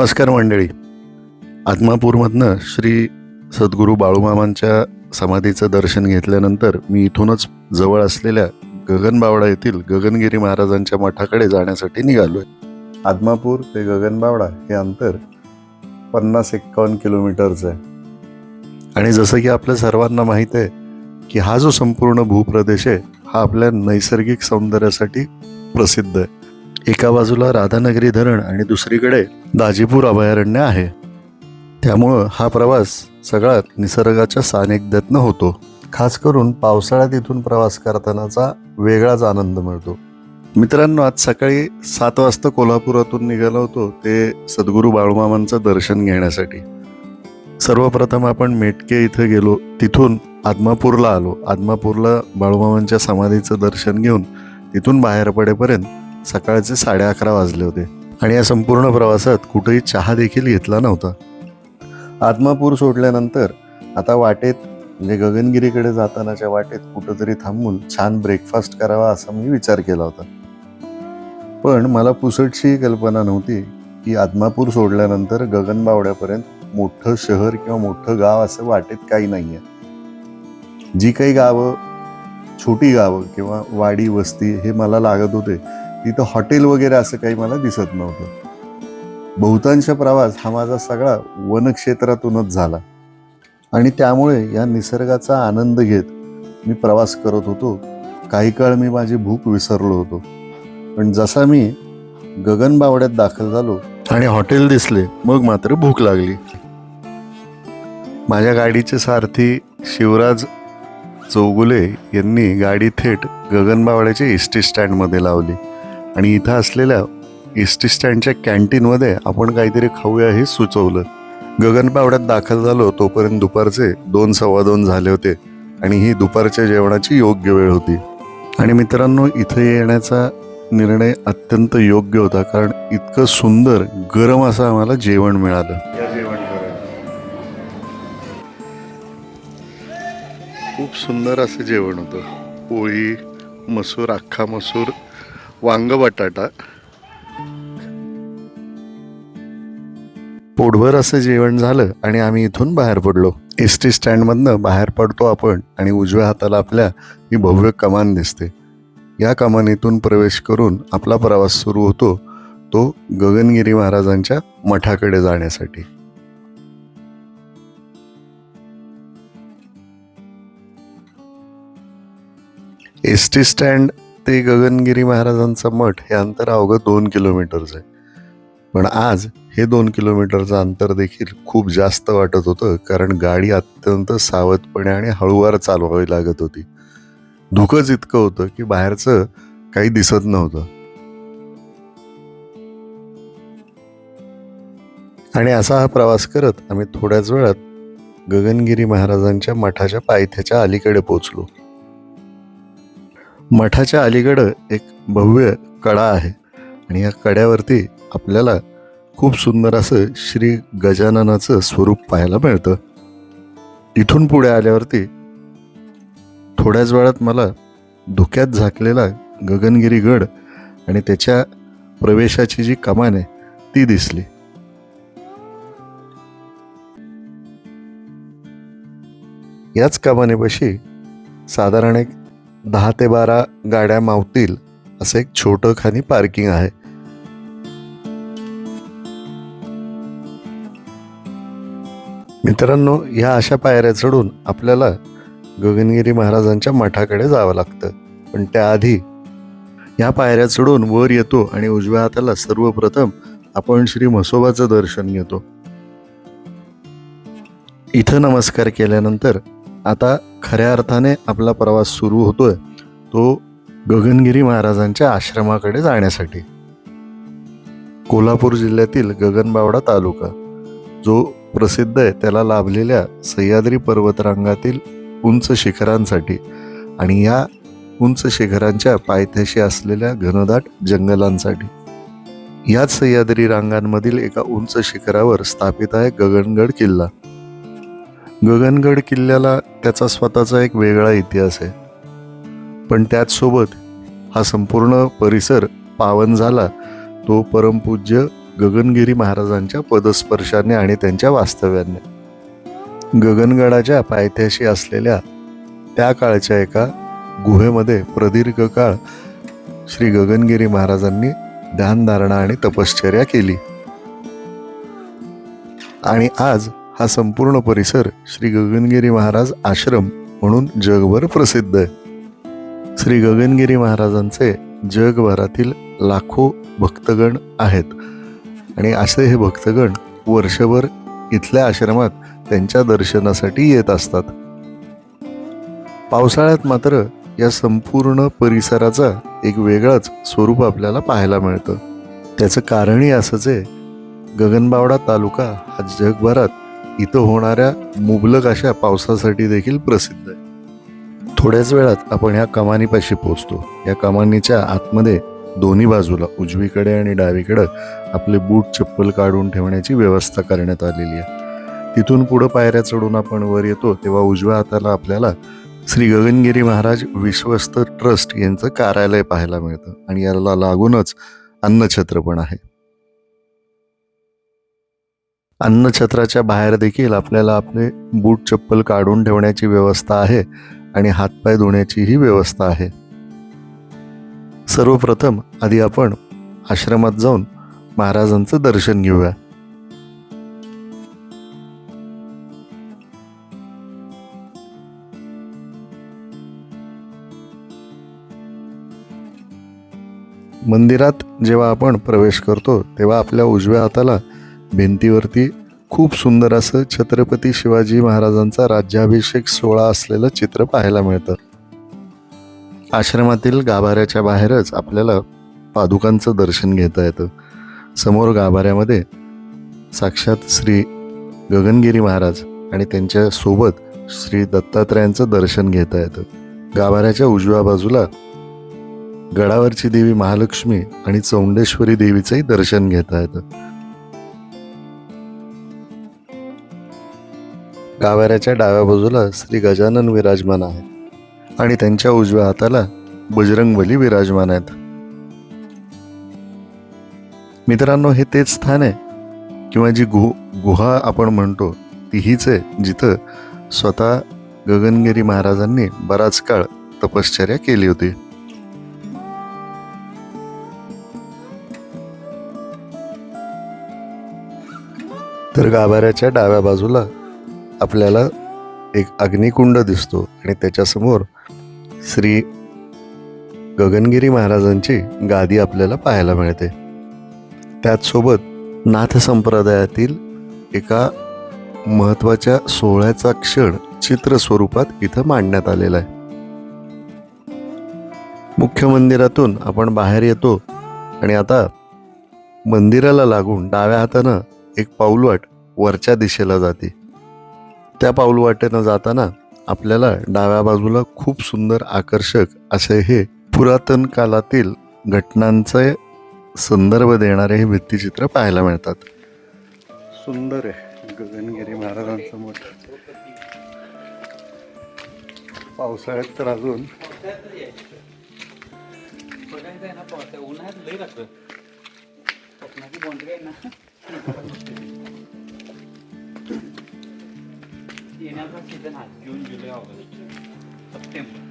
नमस्कार मंडळी. आत्मापूरमधनं श्री सद्गुरू बाळूमामांच्या समाधीचं दर्शन घेतल्यानंतर मी इथूनच जवळ असलेल्या गगनबावडा येथील गगनगिरी महाराजांच्या मठाकडे जाण्यासाठी निघालो आहे आदमापूर ते गगनबावडा हे अंतर पन्नास एक्कावन्न किलोमीटरचं आहे. आणि जसं की आपल्या सर्वांना माहीत आहे की हा जो संपूर्ण भूप्रदेश आहे हा आपल्या नैसर्गिक सौंदर्यासाठी प्रसिद्ध आहे. एका बाजूला राधानगरी धरण आणि दुसरीकडे दाजीपूर अभयारण्य आहे. त्यामुळं हा प्रवास सगळ्यात निसर्गाच्या सानिध्यातनं होतो. खास करून पावसाळ्यात इथून प्रवास करतानाचा वेगळाच आनंद मिळतो. मित्रांनो आज सकाळी सात वाजता कोल्हापुरातून निघालो होतो ते सद्गुरू बाळूमामांचं दर्शन घेण्यासाठी. सर्वप्रथम आपण मेटके इथं गेलो. तिथून आदमापूरला आलो. आदमापूरला बाळूमामांच्या समाधीचं दर्शन घेऊन तिथून बाहेर पडेपर्यंत सकाळचे साडे अकरा वाजले होते. आणि या संपूर्ण प्रवासात कुठेही चहा देखील घेतला नव्हता. आदमापूर सोडल्यानंतर आता वाटेत म्हणजे गगनगिरीकडे जातानाच्या वाटेत कुठंतरी थांबून छान ब्रेकफास्ट करावा असा मी विचार केला होता. पण मला पुसटशी कल्पना नव्हती की आदमापूर सोडल्यानंतर गगनबावड्यापर्यंत मोठं शहर किंवा मोठं गाव असं वाटेत काही नाही आहे जी काही गावं छोटी गावं किंवा वाडी वस्ती हे मला लागत होते. तिथं हॉटेल वगैरे असं काही मला दिसत नव्हतं. बहुतांश प्रवास हा माझा सगळा वनक्षेत्रातूनच झाला. आणि त्यामुळे या निसर्गाचा आनंद घेत मी प्रवास करत होतो. काही काळ मी माझी भूक विसरलो होतो. पण जसा मी गगनबावड्यात दाखल झालो आणि हॉटेल दिसले मग मात्र भूक लागली. माझ्या गाडीचे सारथी शिवराज चौगुले यांनी गाडी थेट गगनबावड्याच्या एस टी स्टँडमध्ये लावली. आणि इथं असलेल्या एस टी स्टँडच्या कॅन्टीनमध्ये आपण काहीतरी खाऊया हे सुचवलं. गगनपावड्यात दाखल झालो तोपर्यंत दुपारचे दोन सव्वा दोन झाले होते आणि ही दुपारच्या जेवणाची योग्य वेळ होती. आणि मित्रांनो इथे येण्याचा निर्णय अत्यंत योग्य होता कारण इतकं सुंदर गरम असं आम्हाला जेवण मिळालं. खूप सुंदर असं जेवण होतं. पोळी मसूर अख्खा मसूर वांग बटाटा. पोटभर असं जेवण झालं आणि आम्ही इथून बाहेर पडलो. एस टी स्टँडमधनं बाहेर पडतो आपण आणि उजव्या हाताला आपल्या ही भव्य कमान दिसते. या कमानीतून प्रवेश करून आपला प्रवास सुरू होतो तो गगनगिरी महाराजांच्या मठाकडे जाण्यासाठी. एस टी स्टँड ते गगनगिरी महाराजांचा मठ हे अंतर अवघं दोन किलोमीटरचं आहे. पण आज हे दोन किलोमीटरचं अंतर देखील खूप जास्त वाटत होतं कारण गाडी अत्यंत सावधपणे आणि हळूवार चालवावी लागत होती. धुकंच इतकं होतं की बाहेरचं काही दिसत नव्हतं. आणि असा हा प्रवास करत आम्ही थोड्याच वेळात गगनगिरी महाराजांच्या मठाच्या पायथ्याच्या अलीकडे पोचलो. मठाच्या अलीकडं एक भव्य कडा आहे. आणि या कड्यावरती आपल्याला खूप सुंदर असं श्री गजाननाचं स्वरूप पाहायला मिळतं. इथून पुढे आल्यावरती थोड्याच वेळात मला धुक्यात झाकलेला गगनगिरी गड आणि त्याच्या प्रवेशाची जी कमान आहे ती दिसली. याच कमानेपाशी साधारण एक दहा ते बारा गाड्या मावतील असं एक छोटं खाली पार्किंग आहे. मित्रांनो ह्या अशा पायऱ्या चढून आपल्याला गगनगिरी महाराजांच्या मठाकडे जावं लागतं. पण त्याआधी ह्या पायऱ्या चढून वर येतो आणि उजव्या हाताला सर्वप्रथम आपण श्री म्हसोबाचं दर्शन घेतो. इथं नमस्कार केल्यानंतर आता खऱ्या अर्थाने आपला प्रवास सुरू होतोय. तो गगनगिरी महाराजांच्या आश्रमाकडे जाण्यासाठी. कोल्हापूर जिल्ह्यातील गगनबावडा तालुका. जो प्रसिद्ध आहे त्याला लाभलेल्या सह्याद्री पर्वतरांगातील उंच शिखरांसाठी आणि या उंच शिखरांच्या पायथ्याशी असलेल्या घनदाट जंगलांसाठी. याच सह्याद्री रांगांमधील एका उंच शिखरावर स्थापित आहे गगनगड किल्ला. गगनगड किल्ल्याला त्याचा स्वतःचा एक वेगळा इतिहास आहे. पण त्याचसोबत हा संपूर्ण परिसर पावन झाला तो परमपूज्य गगनगिरी महाराजांच्या पदस्पर्शाने आणि त्यांच्या वास्तव्याने. गगनगडाच्या पायथ्याशी असलेल्या त्या काळच्या एका गुहेमध्ये प्रदीर्घ काळ श्री गगनगिरी महाराजांनी ध्यानधारणा आणि तपश्चर्या केली. आणि आज हा संपूर्ण परिसर श्री गगनगिरी महाराज आश्रम म्हणून जगभर प्रसिद्ध आहे. श्री गगनगिरी महाराजांचे जगभरातील लाखो भक्तगण आहेत. आणि असे हे भक्तगण वर्षभर इथल्या आश्रमात त्यांच्या दर्शनासाठी येत असतात. पावसाळ्यात मात्र या संपूर्ण परिसराचा एक वेगळाच स्वरूप आपल्याला पाहायला मिळतं. त्याचं कारणही असंच आहे. गगनबावडा तालुका हा जगभरात इथं होणाऱ्या मुबलक अशा पावसासाठी देखील प्रसिद्ध आहे. थोड्याच वेळात आपण ह्या कमानीपाशी पोहोचतो. या कमानीच्या आतमध्ये दोन्ही बाजूला उजवीकडे आणि डावीकडे आपले बूट चप्पल काढून ठेवण्याची व्यवस्था करण्यात आलेली आहे. तिथून पुढं पायऱ्या चढून आपण वर येतो तेव्हा उजव्या हाताला आपल्याला श्री गगनगिरी महाराज विश्वस्त ट्रस्ट यांचं कार्यालय पाहायला मिळतं. आणि याला लागूनच अन्नछत्र पण आहे. अन्नछत्राच्या बाहेर देखील आपल्याला आपले बूट चप्पल काढून ठेवण्याची व्यवस्था आहे आणि हातपाय धुण्याचीही व्यवस्था आहे. सर्वप्रथम आधी आपण आश्रमात जाऊन महाराजांचं दर्शन घेऊया. मंदिरात जेव्हा आपण प्रवेश करतो तेव्हा आपल्या उजव्या हाताला भिंतीवरती खूप सुंदर असं छत्रपती शिवाजी महाराजांचा राज्याभिषेक सोहळा असलेलं चित्र पाहायला मिळतं. आश्रमातील गाभाऱ्याच्या बाहेरच आपल्याला पादुकांचं दर्शन घेता येतं. समोर गाभाऱ्यामध्ये साक्षात श्री गगनगिरी महाराज आणि त्यांच्यासोबत श्री दत्तात्रयांचं दर्शन घेता येतं. गाभाऱ्याच्या उजव्या बाजूला गडावरची देवी महालक्ष्मी आणि चौंडेश्वरी देवीचंही दर्शन घेता येतं. गाभाऱ्याच्या डाव्या बाजूला श्री गजानन विराजमान आहेत आणि त्यांच्या उजव्या हाताला बजरंगबली विराजमान आहेत. मित्रांनो हे तेच स्थान आहे किंवा जी गु गुहा आपण म्हणतो ती हीच आहे जिथं स्वतः गगनगिरी महाराजांनी बराच काळ तपश्चर्या केली होती. तर गाभाऱ्याच्या डाव्या बाजूला आपल्याला एक अग्निकुंड दिसतो आणि त्याच्यासमोर श्री गगनगिरी महाराजांची गादी आपल्याला पाहायला मिळते. त्याचसोबत नाथ संप्रदायातील एका महत्त्वाच्या सोहळ्याचा क्षण चित्र स्वरूपात इथं मांडण्यात आलेला आहे. मुख्य मंदिरातून आपण बाहेर येतो आणि आता मंदिराला लागून डाव्या हातानं एक पाऊलवाट वरच्या दिशेला जाते. त्या पाऊलवाटेनं जाताना आपल्याला डाव्या बाजूला खूप सुंदर आकर्षक असे हे पुरातन कालातील घटनांचे संदर्भ देणारे हे भित्तिचित्र पाहायला मिळतात. सुंदर आहे. गगनगिरी महाराजांचं मठ. पावसाळ्यात तर अजून उन्हाळ्यात येण्याचा सीझन हा जून जुलै ऑगस्ट सप्टेंबर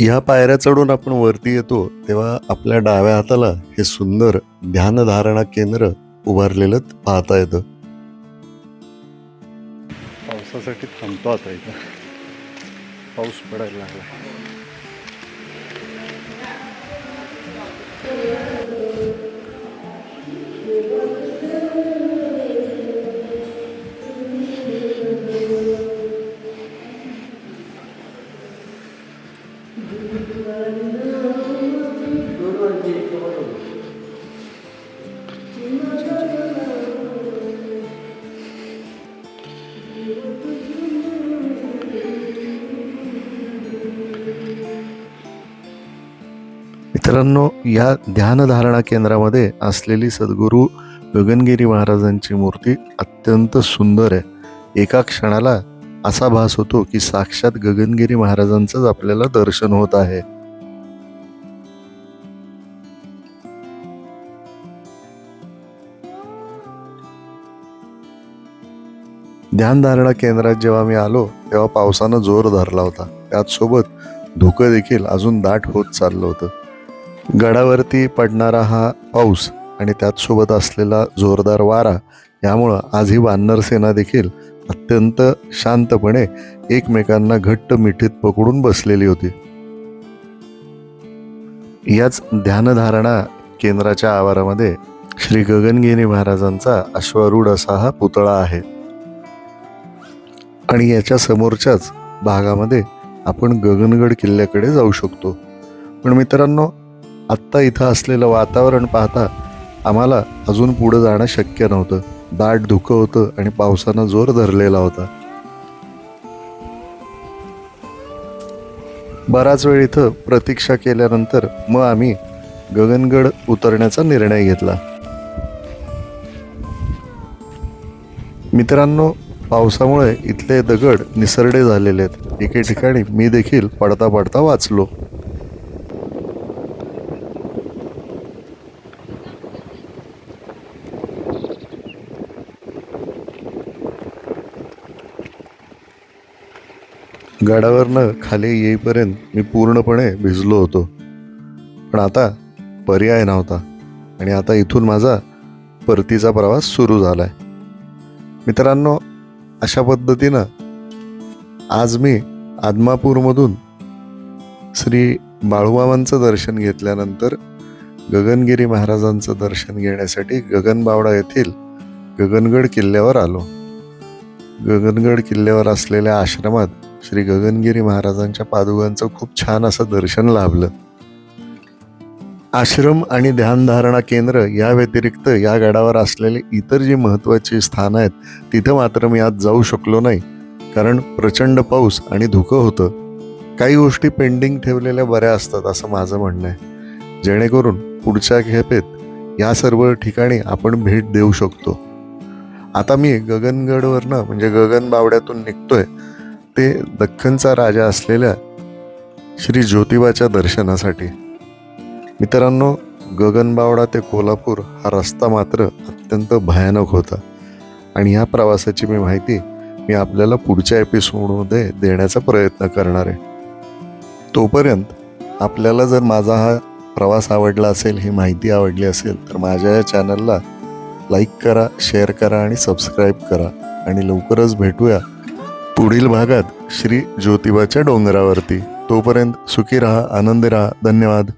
ह्या पायऱ्या चढून आपण वरती येतो तेव्हा आपल्या डाव्या हाताला हे सुंदर ध्यानधारणा केंद्र उभारलेलं पाहता येतं. पावसासाठी थांबतो आता इथं. पाऊस पडायला लागला मित्रांनो या ध्यानधारणा केंद्रामध्ये असलेली सद्गुरू गगनगिरी महाराजांची मूर्ती अत्यंत सुंदर आहे. एका क्षणाला असा भास होतो की साक्षात गगनगिरी महाराजांचंच आपल्याला दर्शन होत आहे. ध्यानधारणा केंद्रात जेव्हा मी आलो तेव्हा पावसानं जोर धरला होता. त्याचसोबत धुकं देखील अजून दाट होत चाललं होतं. गडावरती पडणारा हा पाऊस आणि त्याचसोबत असलेला जोरदार वारा यामुळं आज ही वानर सेना देखील अत्यंत शांतपणे एकमेकांना घट्ट मिठीत पकडून बसलेली होती. याच ध्यानधारणा केंद्राच्या आवारामध्ये श्री गगनगिरी महाराजांचा अश्वारूढ असा हा पुतळा आहे. आणि याच्या समोरच्याच भागामध्ये आपण गगनगड किल्ल्याकडे जाऊ शकतो. पण मित्रांनो आत्ता इथं असलेलं वातावरण पाहता आम्हाला अजून पुढं जाणं शक्य नव्हतं. दाट धुकं होतं आणि पावसानं जोर धरलेला होता. बराच वेळ इथं प्रतीक्षा केल्यानंतर मग आम्ही गगनगड उतरण्याचा निर्णय घेतला. मित्रांनो पावसामुळे इथले दगड निसरडे झालेले आहेत. एके ठिकाणी मी देखील पडता पडता वाचलो. गडावरनं खाली येईपर्यंत मी पूर्णपणे भिजलो होतो. पण आता पर्याय नव्हता आणि आता इथून माझा परतीचा प्रवास सुरू झाला आहे मित्रांनो अशा पद्धतीनं आज मी आदमापूरमधून श्री बाळूमामांचं दर्शन घेतल्यानंतर गगनगिरी महाराजांचं दर्शन घेण्यासाठी गगनबावडा येथील गगनगड किल्ल्यावर आलो. गगनगड किल्ल्यावर असलेल्या आश्रमात श्री गगनगिरी महाराजांच्या पादुकांचं खूप छान असं दर्शन लाभलं. आश्रम आणि ध्यानधारणा केंद्र या व्यतिरिक्त या गडावर असलेले इतर जी महत्त्वाची स्थानं आहेत तिथं मात्र मी आज जाऊ शकलो नाही. कारण प्रचंड पाऊस आणि धुकं होतं. काही गोष्टी पेंडिंग ठेवलेल्या बऱ्या असतात असं माझं म्हणणं आहे. जेणेकरून पुढच्या खेपेत या सर्व ठिकाणी आपण भेट देऊ शकतो. आता मी गगनगडवरनं म्हणजे गगन बावड्यातून निघतोय ते दख्खनचा राजा असलेल्या श्री ज्योतिबाच्या दर्शनासाठी. मित्रांनो गगनबावडा ते कोल्हापूर हा रस्ता मात्र अत्यंत भयानक होता. आणि ह्या प्रवासाची मी माहिती मी आपल्याला पुढच्या एपिसोडमध्ये देण्याचा प्रयत्न करणार आहे. तोपर्यंत आपल्याला जर माझा हा प्रवास आवडला असेल ही माहिती आवडली असेल तर माझ्या या चॅनलला लाईक करा शेअर करा आणि सबस्क्राईब करा. आणि लवकरच भेटूया पुढील भागात श्री ज्योतिबाच्या डोंगरावरती. तोपर्यंत सुखी राहा आनंदी राहा. धन्यवाद.